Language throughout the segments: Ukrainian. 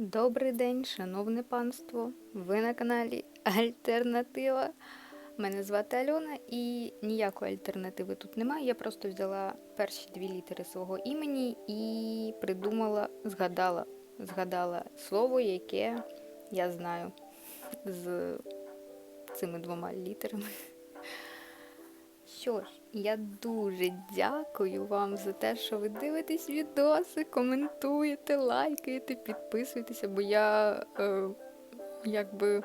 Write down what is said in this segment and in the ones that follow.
Добрий день, шановне панство. Ви на каналі Альтернатива. Мене звати Альона і ніякої альтернативи тут немає. Я просто взяла перші дві літери свого імені і придумала, згадала, згадала слово, яке я знаю з цими двома літерами. Що ж, я дуже дякую вам за те, що ви дивитесь відоси, коментуєте, лайкаєте, підписуєтеся, бо я е, якби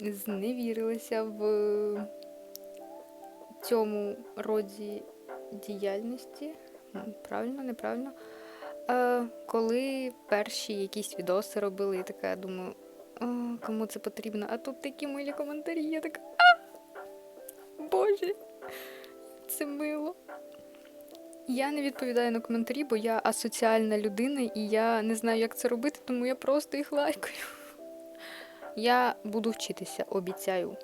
зневірилася в цьому роді діяльності. Правильно, неправильно. Е, коли перші якісь відоси робили, я така думаю, «О, кому це потрібно? А тут такі милі коментарі, я така. Боже, це мило. Я не відповідаю на коментарі, бо я асоціальна людина і я не знаю, як це робити, тому я просто їх лайкаю. Я буду вчитися, обіцяю.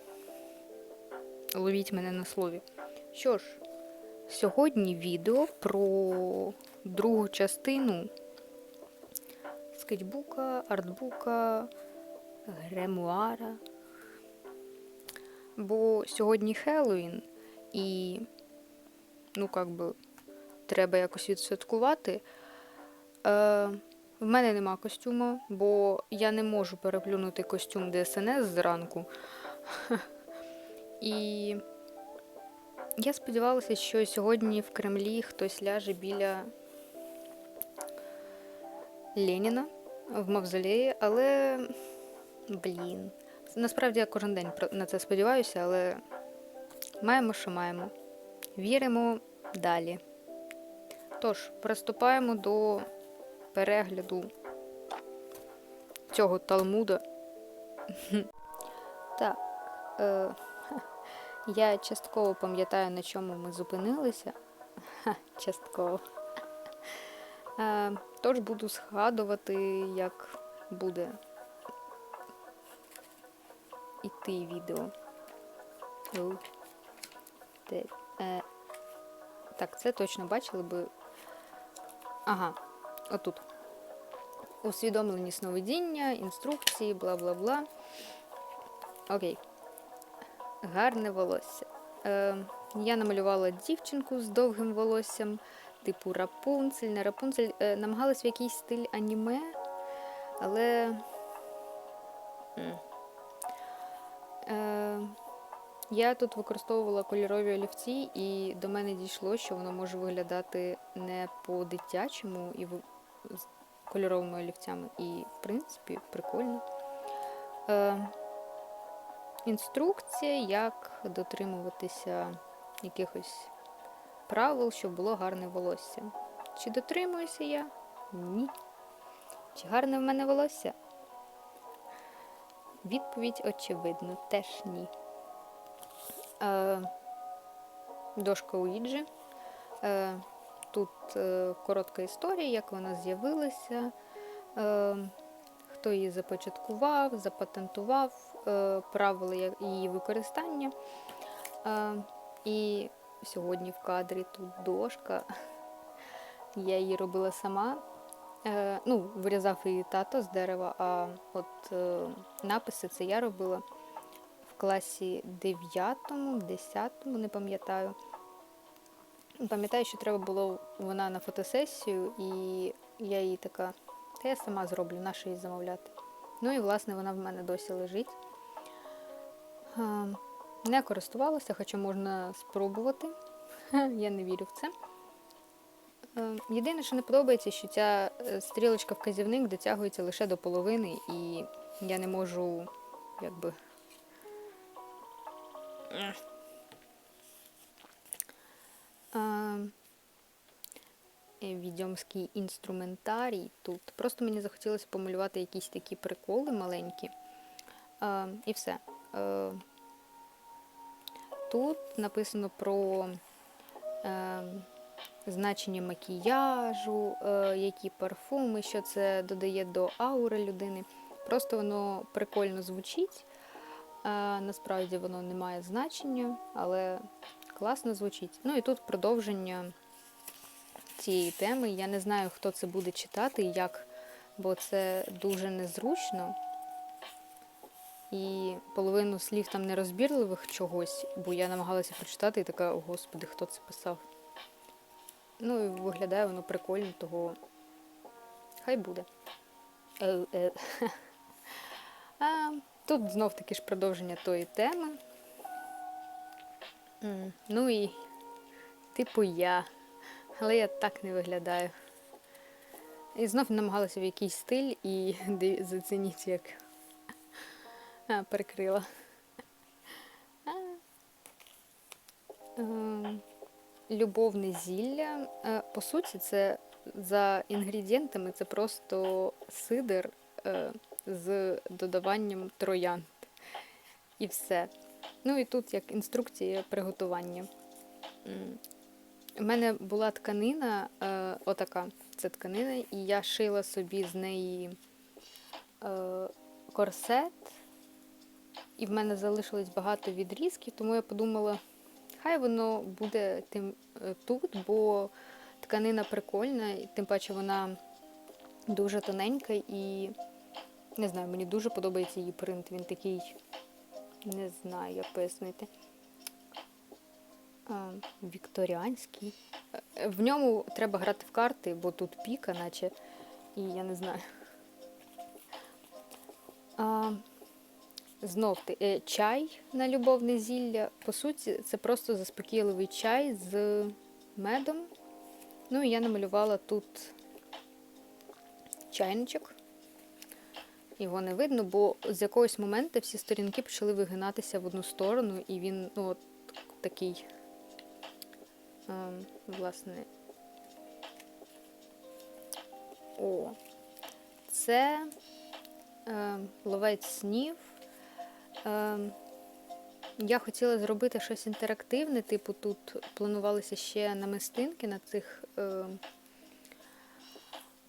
Ловіть мене на слові. Що ж, сьогодні відео про другу частину скетчбука, артбука, гремуара. Бо сьогодні Хеллоуін, і, ну, як би, треба якось відсвяткувати. Е, в мене нема костюму, бо я не можу переплюнути костюм ДСНС зранку. І я сподівалася, що сьогодні в Кремлі хтось ляже біля Леніна в мавзолеї, але блін. Насправді я кожен день на це сподіваюся, але маємо, що маємо. Віримо далі. Тож, приступаємо до перегляду цього Талмуда. Так. Е, я частково пам'ятаю, на чому ми зупинилися. Ха, частково. Е, тож буду згадувати, як буде іти відео. Е, так, це точно бачили би. Ага, отут. Усвідомлені сновидіння, інструкції, бла бла бла. Окей. Гарне волосся. Е, я намалювала дівчинку з довгим волоссям, типу Рапунцель, не Рапунцель. Е, намагалась в якийсь стиль аніме, але. м. Е, я тут використовувала кольорові олівці, і до мене дійшло, що воно може виглядати не по-дитячому і з кольоровими олівцями. І, в принципі, прикольно. Е, інструкція, як дотримуватися якихось правил, щоб було гарне волосся. Чи дотримуюся я? Ні. Чи гарне в мене волосся? Відповідь очевидно, теж ні. Е, дошка Уіджі. Е, тут е, коротка історія, як вона з'явилася, е, хто її започаткував, запатентував, е, правила її використання. Е, і сьогодні в кадрі тут дошка. Я її робила сама. Е, ну, вирізав її тато з дерева, а от е, написи це я робила в класі 9, 10, не пам'ятаю. Пам'ятаю, що треба було вона на фотосесію, і я їй така, та я сама зроблю, на що її замовляти. Ну і власне вона в мене досі лежить. Е, Не користувалася, хоча можна спробувати. Я не вірю в це. Е, Єдине, що не подобається, що ця е, стрілочка вказівник дотягується лише до половини, і я не можу якби. Е, Відьомський інструментарій тут. Просто мені захотілося помалювати якісь такі приколи маленькі. Е, І все. Е, Тут написано про е, значення макіяжу, е, які парфуми, що це додає до аури людини. Просто воно прикольно звучить. Е, насправді воно не має значення, але класно звучить. Ну і тут продовження цієї теми. Я не знаю, хто це буде читати і як бо це дуже незручно. І половину слів там нерозбірливих чогось, бо я намагалася прочитати і така, господи, хто це писав. Ну і виглядає воно прикольно, того хай буде. Е. А, тут знов таки ж продовження тої теми. Ну і типу я. Але я так не виглядаю. І знов намагалася в якийсь стиль і зацініть, як а, перекрила. А. Любовне зілля. Е, По суті, це за інгредієнтами це просто сидр е, з додаванням троянд. І все. Ну і тут як інструкція приготування. У мене була тканина, е, отака, це тканина, і я шила собі з неї корсет, і в мене залишилось багато відрізків, тому я подумала, хай воно буде тим е, тут, бо тканина прикольна, і тим паче вона дуже тоненька і не знаю, мені дуже подобається її принт. Він такий, не знаю, як пояснити. Вікторіанський. Е, В ньому треба грати в карти, бо тут піка, наче, і я не знаю. Знов ти, е, чай на любовне зілля. По суті, це просто заспокійливий чай з медом. Ну і я намалювала тут чайничок. Його не видно, бо з якогось моменту всі сторінки почали вигинатися в одну сторону, і він ну, от такий, ем, власне. О, це ем, ловець снів. Ем, я хотіла зробити щось інтерактивне, типу тут планувалися ще намистинки на цих ем,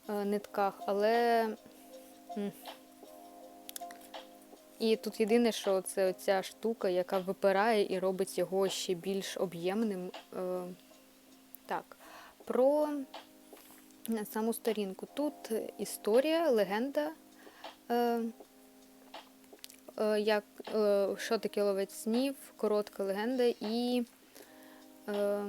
е, нитках, але. і тут єдине, що це оця штука, яка випирає і робить його ще більш об'ємним. Е, Так, про е, саму сторінку. Тут історія, легенда, е, е, як, е, що таке ловець снів, коротка легенда і е,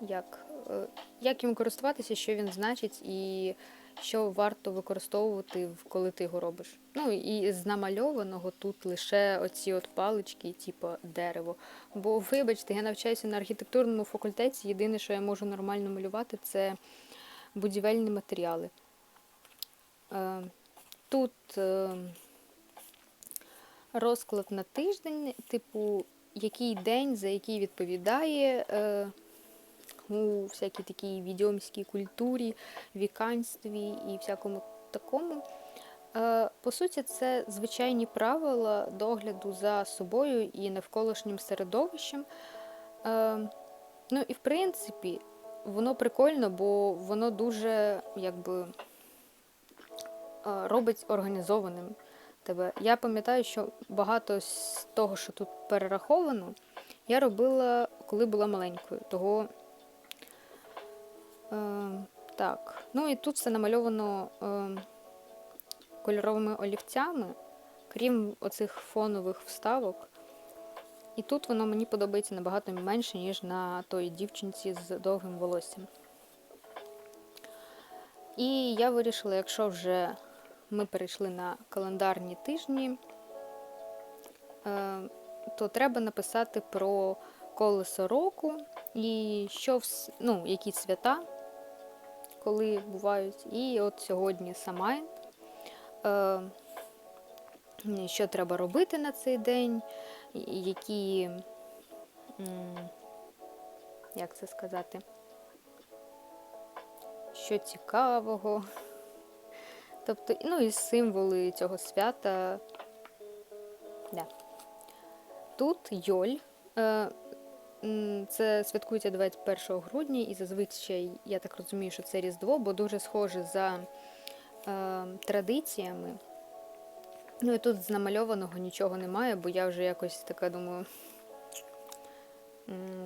як, е, як їм користуватися, що він значить, і що варто використовувати, коли ти його робиш. Ну і з намальованого тут лише оці от палички, типу дерево. Бо, вибачте, я навчаюся на архітектурному факультеті. Єдине, що я можу нормально малювати, це будівельні матеріали. Е, Тут е, розклад на тиждень, типу, який день, за який відповідає. е, у всякій такій відьомській культурі, віканстві і всякому такому. Е, По суті, це звичайні правила догляду за собою і навколишнім середовищем. Е, Ну і в принципі, воно прикольно, бо воно дуже якби е, робить організованим тебе. Я пам'ятаю, що багато з того, що тут перераховано, я робила, коли була маленькою. Того Е, так, ну і тут все намальовано е, кольоровими олівцями, крім оцих фонових вставок. І тут воно мені подобається набагато менше, ніж на той дівчинці з довгим волоссям. І я вирішила, якщо вже ми перейшли на календарні тижні, е, то треба написати про колесо року і що ну, які свята, коли бувають. І от сьогодні Самайн. Е, що треба робити на цей день, які, як це сказати, що цікавого. Тобто, ну і символи цього свята. Да. Тут Йоль. Е, Це святкується 21 грудня, і зазвичай, я так розумію, що це Різдво, бо дуже схоже за е, традиціями. Ну і тут з намальованого нічого немає, бо я вже якось така думаю.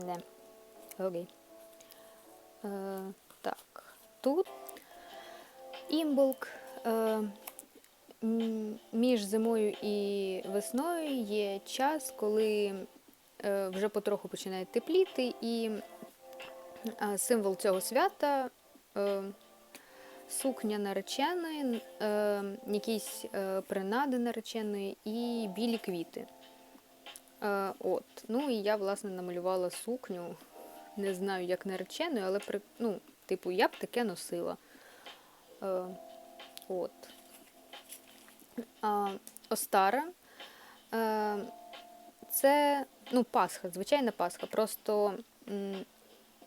Не. Окей. Е, так, тут. імболк. Е, між зимою і весною є час, коли е, вже потроху починає тепліти, і е, символ цього свята сукня нареченої, якісь принади нареченої і білі квіти. От. Ну і я, власне, намалювала сукню. Не знаю, як нареченою, але ну, типу, я б таке носила. От. А, Остара. Е, це ну, Пасха, звичайна Пасха. Просто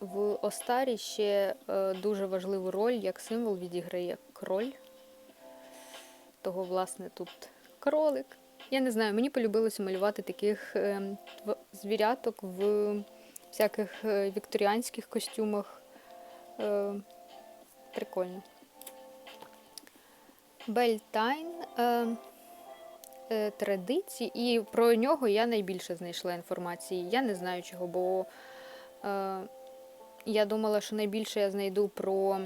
в Остарі ще е, дуже важливу роль як символ відіграє кроль. Того, власне, тут кролик. Я не знаю, мені полюбилося малювати таких е, звіряток в всяких вікторіанських костюмах. Прикольно. Бельтайн е, е, традиції, і про нього я найбільше знайшла інформації. Я не знаю чого, бо е, я думала, що найбільше я знайду про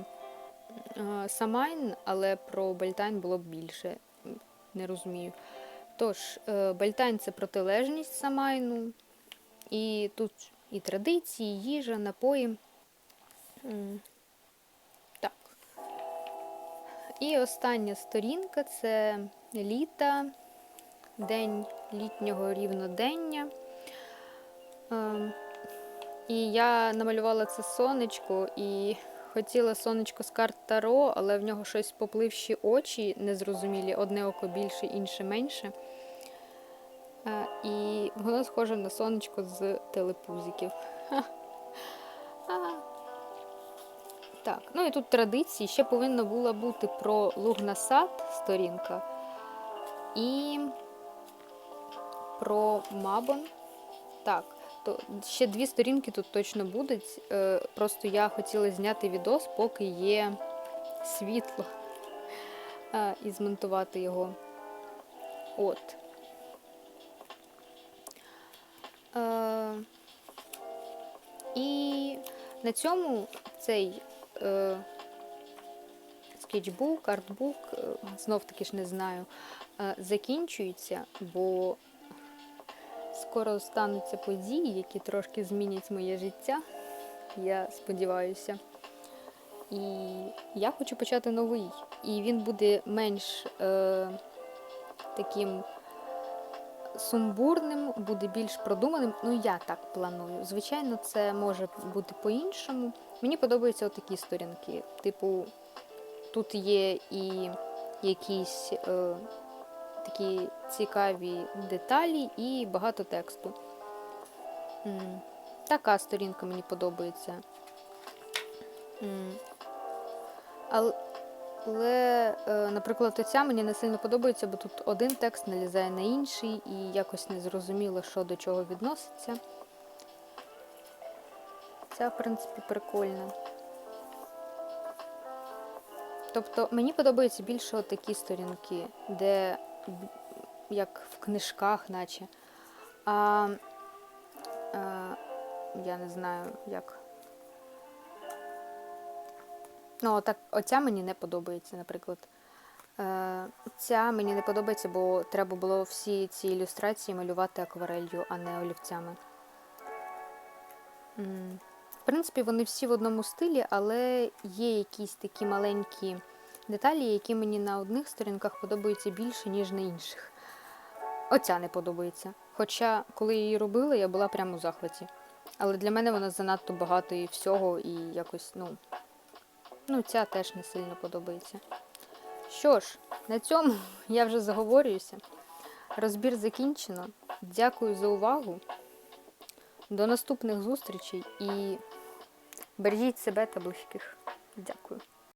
е, Самайн, але про Бельтайн було б більше. Не розумію. Тож, е, Бельтайн це протилежність Самайну, і тут і традиції, і їжа, напої. І остання сторінка це літа, день літнього рівнодення. Ем, І я намалювала це сонечко і хотіла сонечко з карт Таро, але в нього щось попливші очі незрозумілі, одне око більше, інше менше. Е, І воно схоже на сонечко з телепузиків. Так, ну і тут традиції. Ще повинна була бути про Лугнасад сторінка і про Мабон. Так, то ще дві сторінки тут точно будуть. Е, Просто я хотіла зняти відос, поки є світло, е, і змонтувати його. От. Е, І на цьому цей скетчбук, артбук, е, знов таки ж не знаю, е, закінчується, бо скоро стануться події, які трошки змінять моє життя. Я сподіваюся. І я хочу почати новий. І він буде менш е, таким сумбурним, буде більш продуманим. Ну, я так планую. Звичайно, це може бути по-іншому. Мені подобаються отакі сторінки. Типу, тут є і якісь е, такі цікаві деталі і багато тексту. Така сторінка мені подобається. М, ал- Але, наприклад, оця мені не сильно подобається, бо тут один текст налізає на інший і якось не зрозуміло, що до чого відноситься. Ця, в принципі, прикольна. Тобто мені подобаються більше такі сторінки, де як в книжках, наче. А, е, я не знаю, як. Ну, так, оця мені не подобається, наприклад. Е, ця мені не подобається, бо треба було всі ці ілюстрації малювати акварелью, а не олівцями. В принципі, вони всі в одному стилі, але є якісь такі маленькі деталі, які мені на одних сторінках подобаються більше, ніж на інших. Оця не подобається. Хоча, коли її робила, я була прямо у захваті. Але для мене вона занадто багато і всього, і якось, ну. Ну, ця теж не сильно подобається. Що ж, на цьому я вже заговорююся. Розбір закінчено. Дякую за увагу. До наступних зустрічей і бережіть себе та близьких. Дякую.